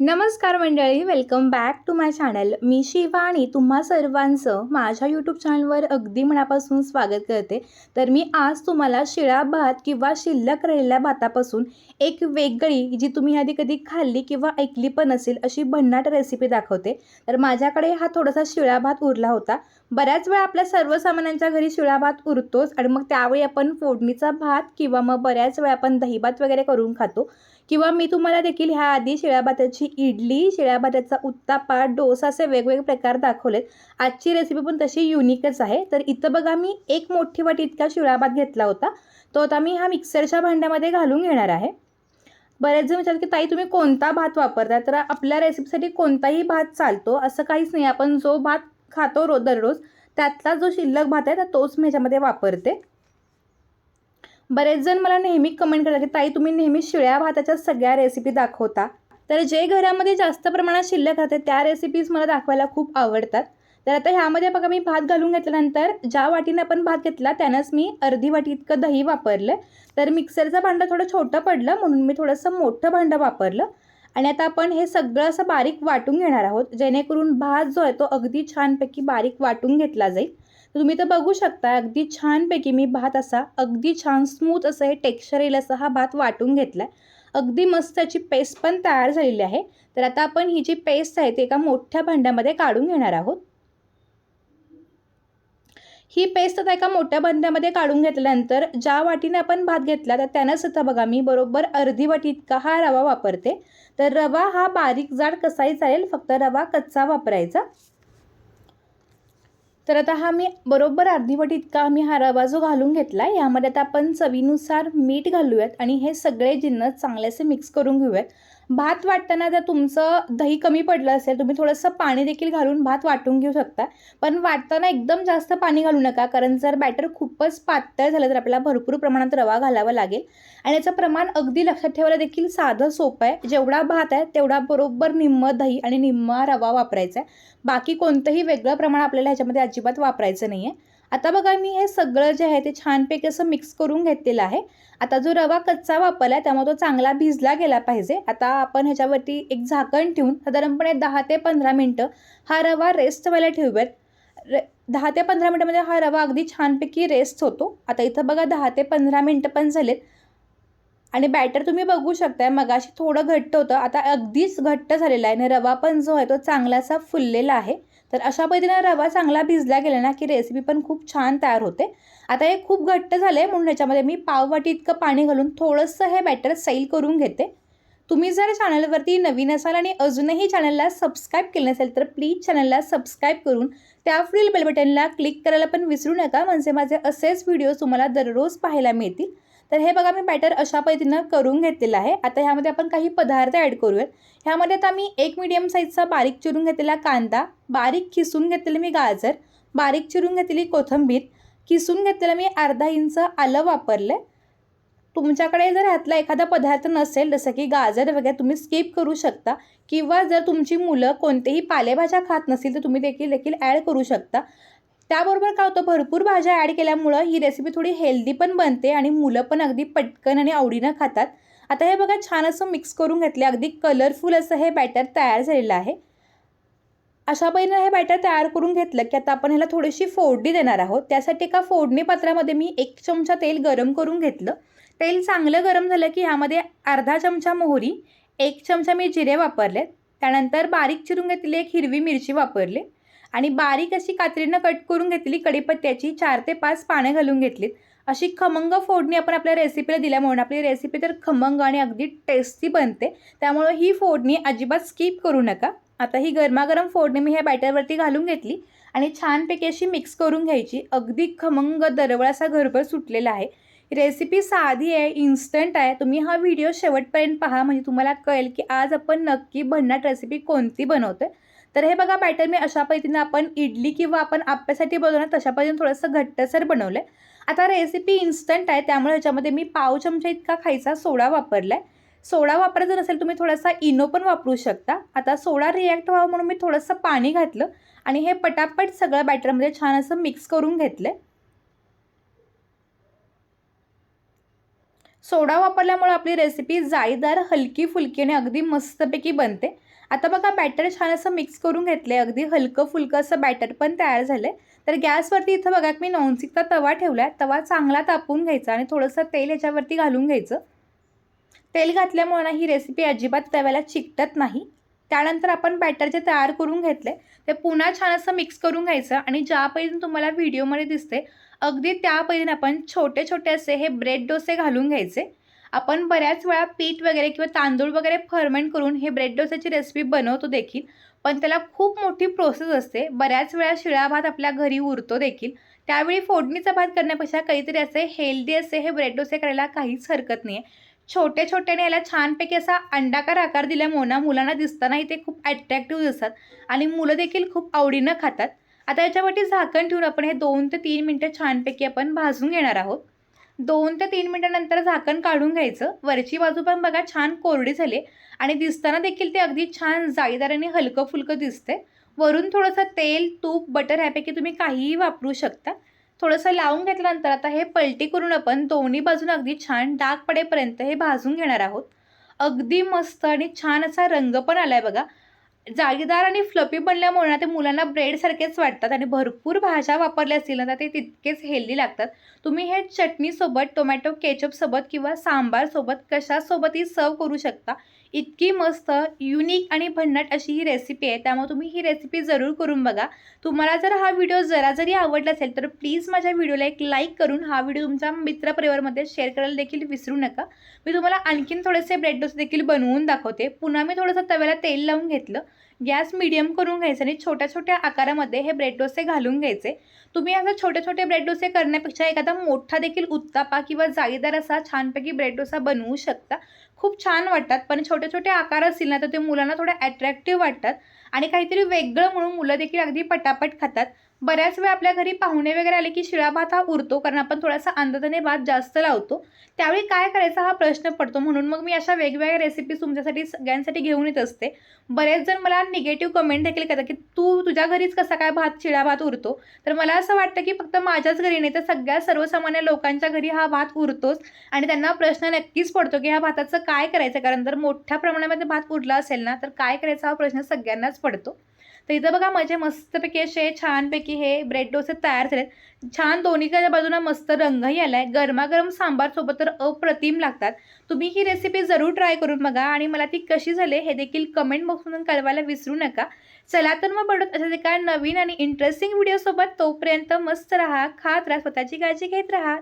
नमस्कार मंडळी welcome back to my channel मी शिवा आणि तुम्हा सर्वांचं माझ्या यूट्यूब चॅनलवर अगदी मनापासून स्वागत करते. तर मी आज तुम्हाला शिळा भात किंवा शिल्लक राहिलेल्या भातापासून एक वेगळी जी तुम्ही आधी कधी खाल्ली किंवा ऐकली पण असेल अशी भन्नाट रेसिपी दाखवते. तर माझ्याकडे हा थोडासा शिळा भात उरला होता. बऱ्याच वेळा आपल्या सर्वसामान्यांच्या घरी शिळा भात उरतोच आणि मग त्यावेळी आपण फोडणीचा भात किंवा मग बऱ्याच वेळा आपण दही भात वगैरे करून खातो. किंवा मी तुम्हाला देखील ह्या आधी शिळ्या भाताची इडली शिळ्याभाताचा उत्तापा डोसा असे वेगवेगळे प्रकार दाखवलेत. आजची रेसिपी पण तशी युनिकच आहे. तर इथं बघा मी एक मोठी वाटी इतका शिळाभात घेतला होता. तो आता मी हा मिक्सरच्या भांड्यामध्ये घालून घेणार आहे. बरेच जण विचारतात की ताई तुम्ही कोणता भात वापरता? तर आपल्या रेसिपीसाठी कोणताही भात चालतो असं काहीच नाही. आपण जो भात खातो रो दररोज त्यातला जो शिल्लक भात आहे तर तोच मी ह्याच्यामध्ये वापरते. बरेच जण मला नेहमी कमेंट करतात की ताई तुम्ही नेहमी शिळ्या भाताच्या सगळ्या रेसिपी दाखवता. तर जे घरामध्ये जास्त प्रमाणात शिल्लक राहते त्या रेसिपीज मला दाखवायला खूप आवडतात. तर आता ह्यामध्ये बघा मी भात घालून घेतल्यानंतर ज्या वाटीने आपण भात घेतला त्यानंच मी अर्धी वाटी इतकं दही वापरलं. तर मिक्सरचं भांडं थोडं छोटं पडलं म्हणून मी थोडंसं मोठं भांडं वापरलं. आणि आता आपण हे सगळं असं बारीक वाटून घेणार आहोत जेणेकरून भात जो आहे तो अगदी छानपैकी बारीक वाटून घेतला जाईल. तुम्ही तर बघू शकता अगदी छानपैकी मी भात असा अगदी छान स्मूथ असं हे टेक्स्चर येईल असं हा भात वाटून घेतला अगदी मस्त त्याची पेस्ट पण तयार झालेली आहे. तर आता आपण ही जी पेस्ट आहे ती एका मोठ्या भांड्यामध्ये काढून घेणार आहोत. ही पेस्ट आता एका मोठ्या भांड्यामध्ये काढून घेतल्यानंतर ज्या वाटीने आपण भात घेतला तर त्यानंच आता बघा मी बरोबर अर्धी वाटी इतका हा रवा वापरते. तर रवा हा बारीक जाड कसाही चालेल फक्त रवा कच्चा वापरायचा. तर आता हा मी बरोबर अर्धीवट इतका मी हा रवा जो घालून घेतला आहे यामध्ये आता आपण चवीनुसार मीठ घालूयात आणि हे सगळे जिन्नस चांगलेसे मिक्स करून घेऊयात. भात वाटताना जर तुमचं दही कमी पडलं असेल तुम्ही थोडंसं पाणी देखील घालून भात वाटून घेऊ शकता. पण वाटताना एकदम जास्त पाणी घालू नका कारण जर बॅटर खूपच पातळ झालं तर आपल्याला भरपूर प्रमाणात रवा घालावा लागेल. आणि याचं प्रमाण अगदी लक्षात ठेवायला देखील साधं सोपं आहे. जेवढा भात आहे तेवढा बरोबर निम्म दही आणि निम्मा रवा वापरायचा आहे. बाकी कोणतंही वेगळं प्रमाण आपल्याला ह्याच्यामध्ये अजिबात वापरायचं नाही आहे आता बघा मी हे सगळं जे आहे ते छानपैकी असं मिक्स करून घेतलेलं आहे. आता जो रवा कच्चा वापरला आहे त्यामुळे तो चांगला भिजला गेला पाहिजे. आता आपण ह्याच्यावरती एक झाकण ठेवून साधारणपणे दहा ते पंधरा मिनटं हा रवा रेस्ट व्हायला ठेवूयात. रे दहा ते पंधरा मिनटामध्ये हा रवा अगदी छानपैकी रेस्ट होतो. आता इथं बघा दहा ते पंधरा मिनटं पण झालेत. आणि बॅटर तुम्ही बघू शकताय मगाशी थोडं घट्ट होतं. आता अगदीच घट्ट झालेलं आहे आणि रवा पण जो आहे तो चांगलासा फुललेला आहे. तर अशा पद्धतीनं रवा चांगला भिजला गेला ना की रेसिपी पण खूप छान तयार होते. आता हे खूप घट्ट झालं आहे म्हणून ह्याच्यामध्ये मी पाववाटी इतकं पाणी घालून थोडंसं हे बॅटर सैल करून घेते. तुम्ही जर चॅनलवरती नवीन असाल आणि अजूनही चॅनलला सबस्क्राईब केलं नसेल तर प्लीज चॅनलला सबस्क्राईब करून त्या बेल बटनला क्लिक करायला पण विसरू नका. म्हणजे माझे असेच व्हिडिओज तुम्हाला दररोज पाहायला मिळतील. तर हे बघा मी बॅटर अशा पद्धतीनं करून घेतलेलं आहे. आता ह्यामध्ये आपण काही पदार्थ ॲड करूयात. ह्यामध्ये आता मी एक मीडियम साईजचा बारीक चिरून घेतलेला कांदा बारीक खिसून घेतलेले मी गाजर बारीक चिरून घेतलेली कोथिंबीर किसून घेतलेलं मी अर्धा इंच आलं वापरलं आहे तुमच्याकडे जर ह्यातला एखादा पदार्थ नसेल जसं की गाजर वगैरे तुम्ही स्किप करू शकता. किंवा जर तुमची मुलं कोणतेही पालेभाज्या खात नसतील तर तुम्ही देखील देखील ॲड करू शकता. त्याबरोबर काय होतं भरपूर भाज्या ॲड केल्यामुळं ही रेसिपी थोडी हेल्दी पण बनते आणि मुलं पण अगदी पटकन आणि आवडीनं खातात. आता हे बघा छान असं मिक्स करून घेतले. अगदी कलरफुल असं हे बॅटर तयार झालेलं आहे. अशा पद्धतीनं हे बॅटर तयार करून घेतलं की आता आपण ह्याला थोडीशी फोडणी देणार आहोत. त्यासाठी एका फोडणी पात्रामध्ये मी एक चमचा तेल गरम करून घेतलं. तेल चांगलं गरम झालं की ह्यामध्ये अर्धा चमचा मोहरी एक चमचा मी जिरे वापरले त्यानंतर बारीक चिरून घेतलेली एक हिरवी मिरची वापरली. आणि बारीक अशी कात्रीनं कट करून घेतली कडीपत्त्याची चार ते पाच पाने घालून घेतलीत. अशी खमंग फोडणी आपण आपल्या रेसिपीला दिल्यामुळे आपली रेसिपी तर खमंग आणि अगदी टेस्टी बनते. त्यामुळं ही फोडणी अजिबात स्किप करू नका. आता ही गरमागरम फोडणी मी ह्या बॅटरवरती घालून घेतली. आणि छानपैकी अशी मिक्स करून घ्यायची. अगदी खमंग दरवळ असा घरभर सुटलेला आहे. रेसिपी साधी आहे इन्स्टंट आहे. तुम्ही हा व्हिडिओ शेवटपर्यंत पहा. म्हणजे तुम्हाला कळेल की आज आपण नक्की भन्नाट रेसिपी कोणती बनवतोय. तर हे बघा बॅटर मी अशा पद्धतीनं आपण इडली किंवा आपण आप्यासाठी बनवणार तशा पद्धतीने थोडंसं घट्टसर बनवलं आहे आता रेसिपी इन्स्टंट आहे त्यामुळे ह्याच्यामध्ये मी पाव चमचा इतका खायचा सोडा वापरला आहे सोडा वापरायचा नसेल तुम्ही थोडासा इनो पण वापरू शकता. आता सोडा रिॲक्ट व्हावं म्हणून मी थोडंसं पाणी घातलं आणि हे पटापट सगळं बॅटरमध्ये छान असं मिक्स करून घेतलं सोडा वापरल्यामुळे आपली रेसिपी जाळीदार हलकी फुलकी आणि अगदी मस्तपैकी बनते. आता बघा बॅटर छान असं मिक्स करून घेतलं आहे अगदी हलकं फुलकं असं बॅटर पण तयार झालं आहे तर गॅसवरती इथं बघा मी नॉनस्टिकचा तवा ठेवला आहे तवा चांगला तापून घ्यायचा आणि थोडंसं तेल याच्यावरती घालून घ्यायचं. तेल घातल्यामुळे ना ही रेसिपी अजिबात तव्याला चिकटत नाही. त्यानंतर आपण बॅटर जे तयार करून घेतले ते पुन्हा छान असं मिक्स करून घ्यायचं आणि ज्या पैजून तुम्हाला व्हिडिओमध्ये दिसते अगदी त्या पैजून आपण छोटे छोटे असे हे ब्रेड डोसे घालून घ्यायचे. आपण बऱ्याच वेळा पीठ वगैरे किंवा तांदूळ वगैरे फर्मेंट करून हे ब्रेड डोसाची रेसिपी बनवतो देखील पण त्याला खूप मोठी प्रोसेस असते. बऱ्याच वेळा शिळा भात आपल्या घरी उरतो देखील. त्यावेळी फोडणीचा भात करण्यापेक्षा काहीतरी असे हेल्दी असे हे ब्रेड डोसे करायला काहीच हरकत नाही आहे छोटे छोट्याने याला छानपैकी असा अंडाकार आकार दिल्यामुळे ना मुलांना दिसतानाही ते खूप ॲट्रॅक्टिव्ह दिसतात. आणि मुलं देखील खूप आवडीनं खातात. आता याच्यावरती झाकण ठेवून आपण हे दोन ते तीन मिनटं छानपैकी आपण भाजून घेणार आहोत. दोन ते तीन मिनटानंतर झाकण काढून घ्यायचं. वरची बाजू पण बघा छान कोरडी झाली आणि दिसताना देखील ते अगदी छान जाळीदार आणि हलकं फुलकं दिसते वरून थोडंसं तेल तूप बटर ह्यापैकी तुम्ही काहीही वापरू शकता. थोडंसं लावून घेतल्यानंतर आता हे पलटी करून आपण दोन्ही बाजून अगदी छान डाग पडेपर्यंत हे भाजून घेणार आहोत. अगदी मस्त आणि छान असा रंग पण आला आहे बघा. जाळीदार आणि फ्लपी बनल्यामुळे ना ते मुलांना ब्रेडसारखेच वाटतात आणि भरपूर भाज्या वापरल्या असतील ना तर ते तितकेच हेल्दी लागतात. तुम्ही हे चटणीसोबत टोमॅटो केचपसोबत किंवा सांबारसोबत कशासोबतही सर्व करू शकता. इतकी मस्त युनिक आणि भन्नाट अशी ही रेसिपी आहे. त्यामुळे तुम्ही ही रेसिपी जरूर करून बघा. तुम्हाला जर हा व्हिडिओ जरा जरी आवडला असेल तर प्लीज माझ्या व्हिडिओला एक लाईक करून हा व्हिडिओ तुमच्या मित्रपरिवारमध्ये शेअर करायला देखील विसरू नका. मी तुम्हाला आणखीन थोडेसे ब्रेड डोसे देखील बनवून दाखवते. पुन्हा मी थोडंसं तव्याला तेल लावून घेतलं. गॅस मिडियम करून घ्यायचं आणि छोट्या छोट्या आकारामध्ये हे ब्रेड डोसे घालून घ्यायचे. तुम्ही असं छोटे छोटे ब्रेड डोसे करण्यापेक्षा एखादा मोठा देखील उत्तापा किंवा जाळीदार असा छानपैकी ब्रेड डोसा बनवू शकता. खूप छान वाटतात. पण छोटे छोटे आकार असतील ना तर ते मुलांना थोडे ॲट्रॅक्टिव्ह वाटतात. आणि काहीतरी वेगळं म्हणून मुलं देखील अगदी पटापट खातात. बऱ्याच वेळा आपल्या घरी पाहुणे वगैरे आले की शिळा भात हा उरतो कारण आपण थोडासा अंदाजाने भात जास्त लावतो. त्यावेळी काय करायचा हा प्रश्न पडतो. म्हणून मग मी अशा वेगवेगळ्या रेसिपीज तुमच्यासाठी सगळ्यांसाठी घेऊन येत असते. बरेच जण मला निगेटिव्ह कमेंट देखील करतात की तू तुझ्या घरीच कसा काय भात शिळा भात उरतो? तर मला असं वाटतं की फक्त माझ्याच घरी नाही तर सगळ्या सर्वसामान्य लोकांच्या घरी हा भात उरतोच. आणि त्यांना प्रश्न नक्कीच पडतो की ह्या भाताचं काय करायचं? कारण जर मोठ्या प्रमाणामध्ये भात उरला असेल ना तर काय करायचा हा प्रश्न सगळ्यांनाच पडतो. तर इथं बघा माझे मस्तपैकी असे छानपैकी हे ब्रेड डोसे तयार झालेत. छान दोन्हीकडच्या बाजूला मस्त रंगही आला आहे गरमागरम सांबारसोबत तर अप्रतिम लागतात. तुम्ही ही रेसिपी जरूर ट्राय करून बघा आणि मला ती कशी झाली हे देखील कमेंट बॉक्समधून कळवायला विसरू नका. चला तर मग पडत अशाच एका नवीन आणि इंटरेस्टिंग व्हिडिओसोबत तोपर्यंत मस्त राहा खात राहा स्वतःची काळजी घेत राहा.